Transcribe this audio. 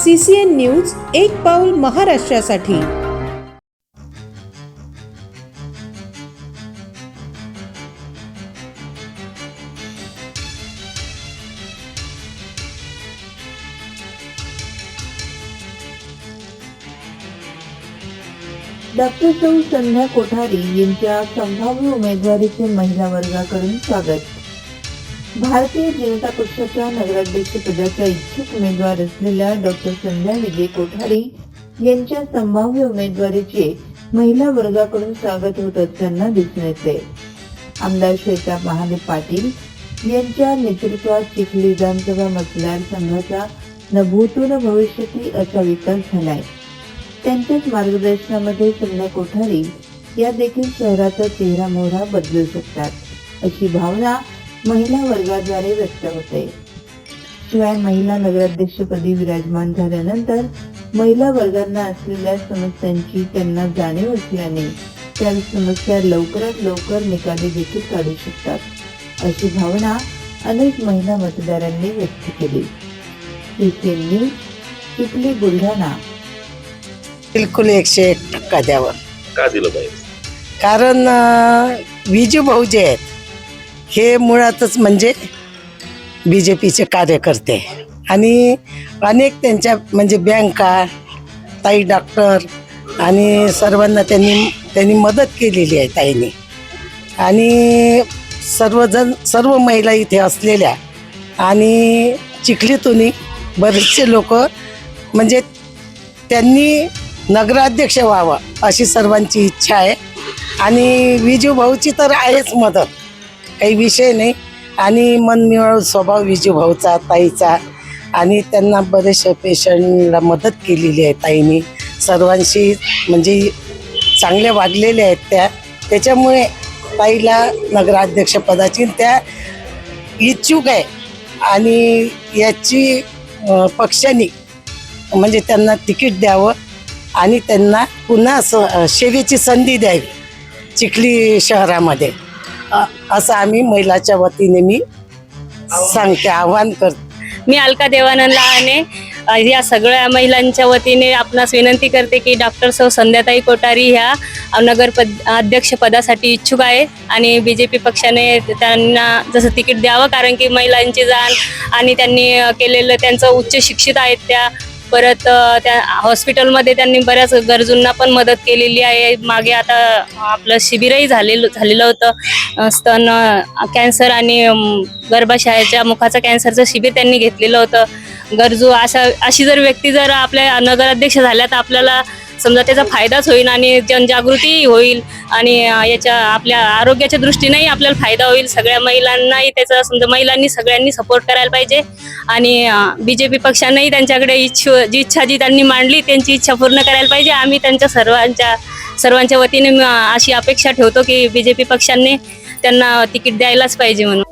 C C N news एक पाऊल महाराष्ट्रासाठी. डॉक्टर सौ संध्या कोठारी यांच्या संभाव्य उमेदवारीचे महिला वर्गाकडून स्वागत. भारतीय जनता पक्षाच्या नगराध्यक्ष पदाच्या इच्छुक उमेदवार असलेल्या डॉक्टर संध्या विजय कोठारी यांच्या संभाव्य उमेदवारीचे महिला वर्गाकडून स्वागत होत असताना दिसून येते. आमदार श्वेता महाले पाटील यांच्या नेतृत्वात चिखली विधानसभा मतदारसंघाचा न भूतून न भविष्यती असा विकास झालाय. त्यांच्याच मार्गदर्शनामध्ये संध्या कोठारी या देखील शहराचा चेहरा मोहरा बदलू शकतात अशी भावना महिला वर्गाद्वारे व्यक्त होते. शिवाय महिला नगराध्यक्षपदी विराजमान झाल्यानंतर महिला वर्गांना असलेल्या समस्यांची त्यांना जाणीव असल्याने त्या समस्या लवकरात लवकर निकाली देखील काढू शकतात अशी भावना अनेक महिला मतदारांनी व्यक्त केली. न्यूज चिखली बुलढाणा. बिलकुल एकशे एक टक्का द्यावं. का दिलं पाहिजे कारण विजू भाऊ जे आहेत हे मुळातच म्हणजे बी जे पीचे कार्यकर्ते. आणि अनेक त्यांच्या म्हणजे बँका ताई डॉक्टर आणि सर्वांना त्यांनी त्यांनी मदत केलेली आहे ताईंनी. आणि सर्वजण सर्व महिला इथे असलेल्या आणि चिखलीतूनही बरेचसे लोक म्हणजे त्यांनी नगराध्यक्ष व्हावं अशी सर्वांची इच्छा आहे. आणि विजू भाऊची तर आहेच मदत. काही विषय नाही. आणि मनमिळावू स्वभाव विजूभाऊचा ताईचा. आणि त्यांना बरेचशा पेशंटला मदत केलेली आहे ताईनी. सर्वांशी म्हणजे चांगल्या वागलेल्या आहेत त्या. त्याच्यामुळे ताईला नगराध्यक्षपदाची त्या इच्छुक आहे. आणि याची पक्षाने म्हणजे त्यांना तिकीट द्यावं आणि त्यांना पुन्हा स सेवेची संधी द्यावी चिखली शहरामध्ये. असं आम्ही महिलाच्या वतीने मी सांगते आव्हान करते. मी अलका देवानंद लहाने या सगळ्या महिलांच्या वतीने आपणास विनंती करते की डॉक्टर सौ संध्याताई कोठारी ह्या नगर पद अध्यक्ष पदासाठी इच्छुक आहे आणि बी जे पी पक्षाने त्यांना जसं तिकीट द्यावं कारण की महिलांची जाण आणि त्यांनी केलेलं त्यांचं उच्च शिक्षित आहेत त्या परत त्या हॉस्पिटलमध्ये त्यांनी बऱ्याच गरजूंना पण मदत केलेली आहे. मागे आता आपलं शिबिरही झालेलं झालेलं होतं. स्तन कॅन्सर आणि गर्भाशयाच्या मुखाचं कॅन्सरचं शिबिर त्यांनी घेतलेलं होतं. गरजू अशा अशी जर व्यक्ती जर आपल्या नगराध्यक्ष झाल्या तर आपल्याला समजा त्याचा फायदाच होईल आणि जनजागृतीही होईल आणि याच्या आपल्या आरोग्याच्या दृष्टीनेही आपल्याला फायदा होईल. सगळ्या महिलांनाही त्याचा समजा महिलांनी सगळ्यांनी सपोर्ट करायला पाहिजे आणि बी जे पी पक्षांनाही त्यांच्याकडे इच्छु जी इच्छा जी त्यांनी मांडली त्यांची इच्छा पूर्ण करायला पाहिजे. आम्ही त्यांच्या सर्वांच्या सर्वांच्या वतीने अशी अपेक्षा ठेवतो की बी जे पी पक्षांनी त्यांना तिकीट द्यायलाच पाहिजे म्हणून.